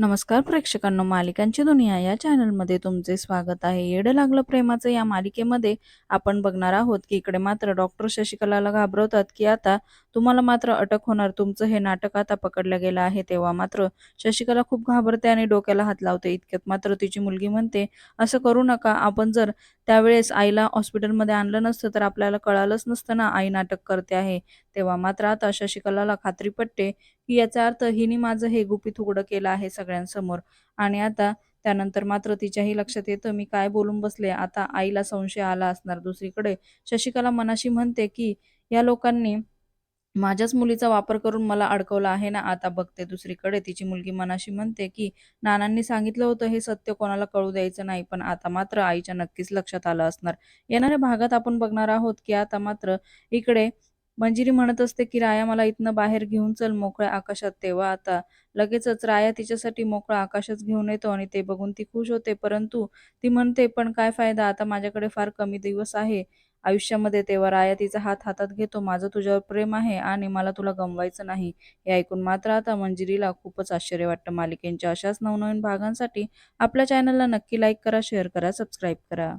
नमस्कार प्रेक्षकांनो मालिकांची दुनिया या चॅनलमध्ये तुमचे स्वागत आहे. येडं लागलं प्रेमाचं या मालिकेमध्ये आपण बघणार आहोत की इकडे मात्र डॉक्टर शशिकलाला घाबरवतात की आता तुम्हाला मात्र अटक होणार. तुमचं हे नाटक आता पकडलं गेलं आहे तेव्हा मात्र शशिकला खूप घाबरते आणि डोक्याला हात लावते. इतक्यात मात्र तिची मुलगी म्हणते असं करू नका. आपण जर त्यावेळेस आईला हॉस्पिटलमध्ये आणलं नसतं तर आपल्याला कळालंच नसतं ना आई नाटक करते आहे. तेव्हा मात्र आता शशिकलाला खात्री पटते की याचा अर्थ हिने माझं हे गुपित उघडं केलं आहे सगळ्यांसमोर. आणि आता त्यानंतर मात्र तिच्याही लक्षात येतं मी काय बोलून बसले? आता आईला संशय आला असणार. दुसरीकडे शशिकला मनाशी म्हणते की या लोकांनी माझ्याच मुलीचा वापर करून मला अडकवला आहे ना? आता बघते. दुसरीकडे तिची मुलगी मनाशी म्हणते की नानांनी सांगितलं होतं हे सत्य कोणाला कळू द्यायचं नाही पण आता मात्र आईच्या नक्कीच लक्षात आलं असणार. येणाऱ्या भागात आपण बघणार आहोत की आता मात्र इकडे मंजिरी म्हणत असते की राया मला इथनं बाहेर घेऊन चल मोकळ्या आकाशात तेव्हा आता. लगेचच राया तिच्यासाठी मोकळा आकाशच घेऊन येतो आणि ते बघून ती खुश होते परंतु ती म्हणते पण काय फायदा आता माझ्याकडे फार कमी दिवस आहे. आयुष्यामध्ये तेव्हा राया तिचा हात हातात घेतो माझं तुझ्यावर प्रेम आहे आणि मला तुला गमवायचं नाही. हे ऐकून मात्र आता मंजिरीला खूपच आश्चर्य वाटतं. मालिकेंच्या अशाच नवनवीन भागांसाठी आपल्या चॅनलला नक्की लाईक करा शेअर करा सबस्क्राईब करा.